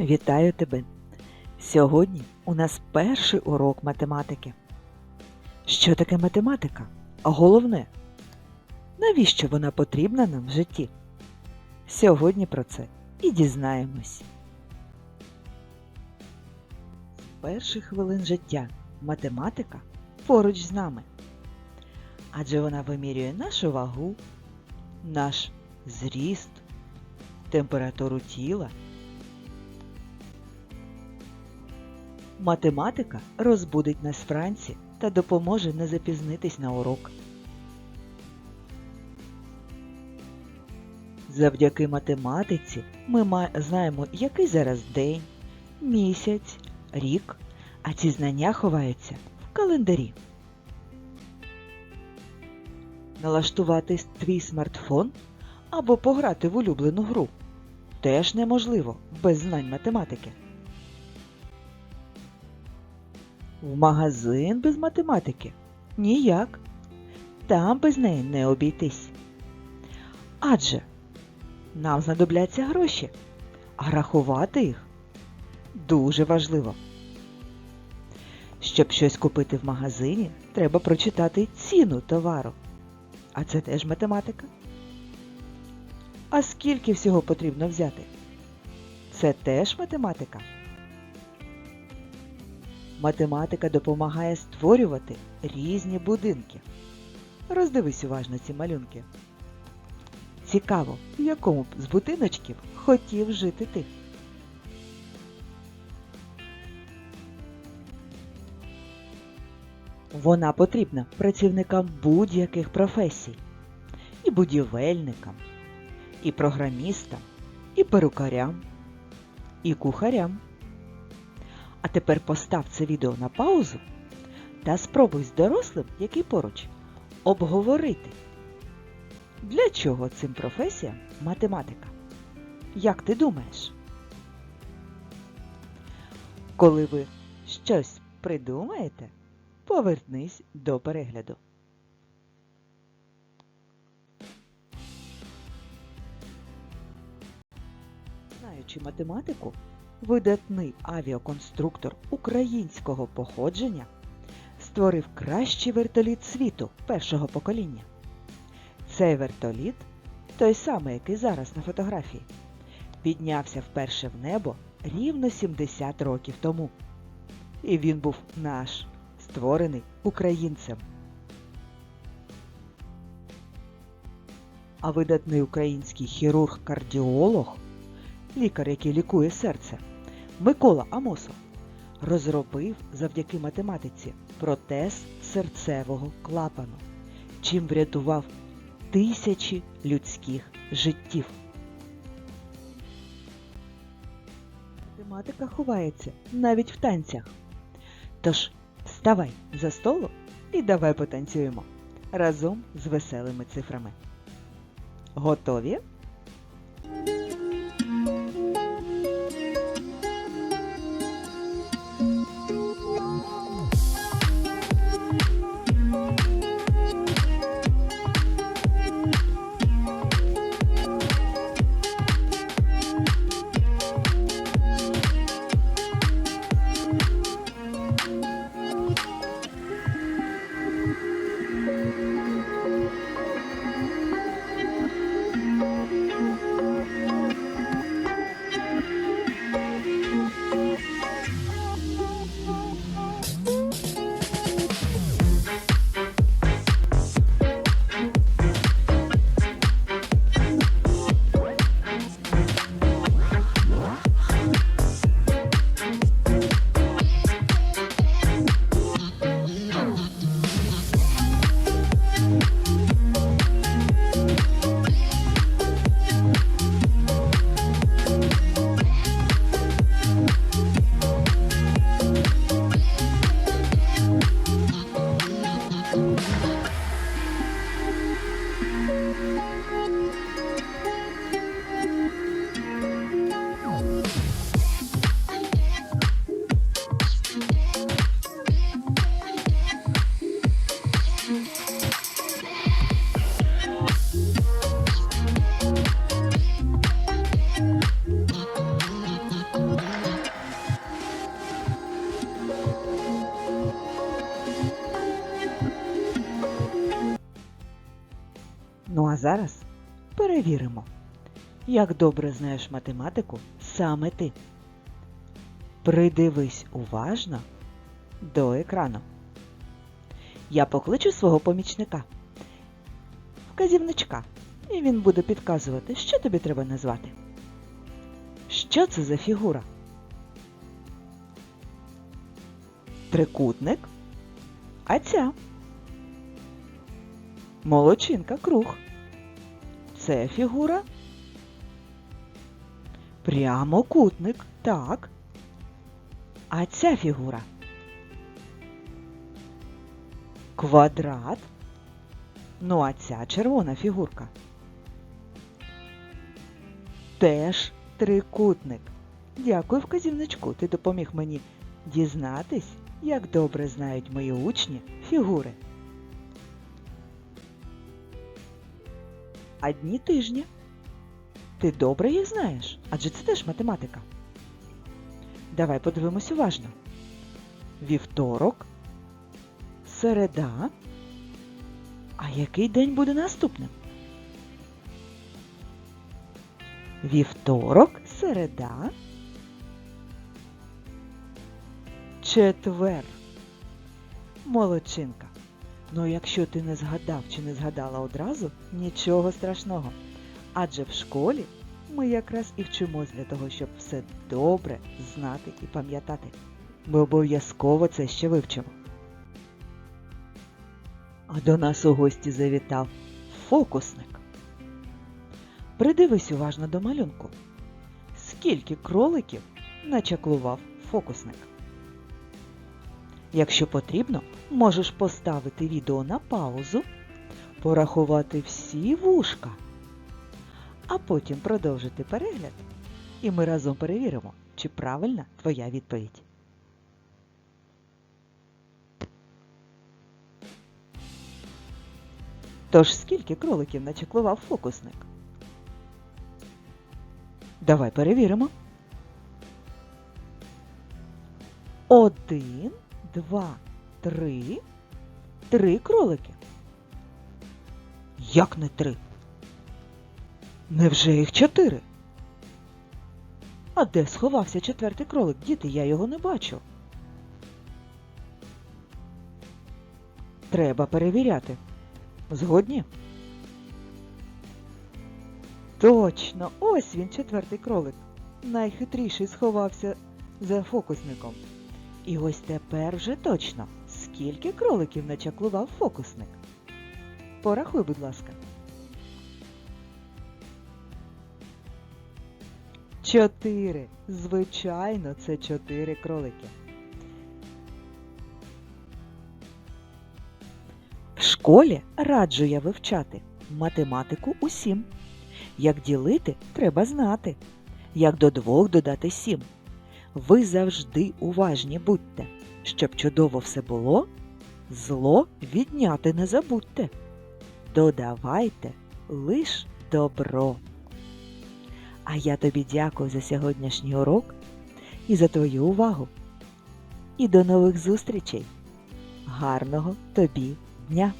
Вітаю тебе! Сьогодні у нас перший урок математики. Що таке математика? А головне, навіщо вона потрібна нам в житті? Сьогодні про це і дізнаємось. З перших хвилин життя математика поруч з нами. Адже вона вимірює нашу вагу, наш зріст, температуру тіла. Математика розбудить нас вранці та допоможе не запізнитись на урок. Завдяки математиці ми знаємо, який зараз день, місяць, рік, а ці знання ховаються в календарі. Налаштувати твій смартфон або пограти в улюблену гру теж неможливо без знань математики. В магазин без математики? Ніяк. Там без неї не обійтись. Адже нам знадобляться гроші, а рахувати їх дуже важливо. Щоб щось купити в магазині, треба прочитати ціну товару. А це теж математика. А скільки всього потрібно взяти? Це теж математика. Математика допомагає створювати різні будинки. Роздивись уважно ці малюнки. Цікаво, в якому б з будиночків хотів жити ти. Вона потрібна працівникам будь-яких професій. І будівельникам, і програмістам, і перукарям, і кухарям. Тепер постав це відео на паузу та спробуй з дорослим, який поруч, обговорити, для чого цим професіям математика. Як ти думаєш? Коли ви щось придумаєте, повернись до перегляду. Знаючи математику, видатний авіаконструктор українського походження створив кращий вертоліт світу першого покоління. Цей вертоліт, той самий, який зараз на фотографії, піднявся вперше в небо рівно 70 років тому. І він був наш, створений українцем. А видатний український хірург-кардіолог лікар, який лікує серце, Микола Амосов, розробив завдяки математиці протез серцевого клапану, чим врятував тисячі людських життів. Математика ховається навіть в танцях. Тож вставай за столу і давай потанцюємо разом з веселими цифрами. Готові? Зараз перевіримо, як добре знаєш математику саме ти. Придивись уважно до екрану. Я покличу свого помічника, вказівничка, і він буде підказувати, що тобі треба назвати. Що це за фігура? Трикутник. А ця? Молодчинка круг. Це фігура. Прямокутник. Так. А ця фігура? Квадрат. Ну, а ця червона фігурка. Теж трикутник. Дякую, вказівничку. Ти допоміг мені дізнатись, як добре знають мої учні фігури. А дні тижня. Ти добре їх знаєш, адже це теж математика. Давай подивимось уважно. Вівторок, середа. А який день буде наступним? Вівторок, середа. Четвер. Молодчинка. Ну, якщо ти не згадав чи не згадала одразу, нічого страшного. Адже в школі ми якраз і вчимось для того, щоб все добре знати і пам'ятати. Ми обов'язково це ще вивчимо. А до нас у гості завітав фокусник. Придивись уважно до малюнку. Скільки кроликів начаклував фокусник? Якщо потрібно, можеш поставити відео на паузу, порахувати всі вушка, а потім продовжити перегляд, і ми разом перевіримо, чи правильна твоя відповідь. Тож скільки кроликів начеклував фокусник? Давай перевіримо. Один, два, три. Три кролики. Як не три? Невже їх чотири? А де сховався четвертий кролик? Діти, я його не бачу. Треба перевіряти. Згодні? Точно, ось він, четвертий кролик. Найхитріший сховався за фокусником. І ось тепер вже точно, скільки кроликів начаклував фокусник. Порахуй, будь ласка. Чотири. Звичайно, це чотири кролики. В школі раджу я вивчати математику усім. Як ділити, треба знати. Як до двох додати сім. Ви завжди уважні будьте, щоб чудово все було, зло відняти не забудьте. Додавайте лиш добро. А я тобі дякую за сьогоднішній урок і за твою увагу. І до нових зустрічей. Гарного тобі дня!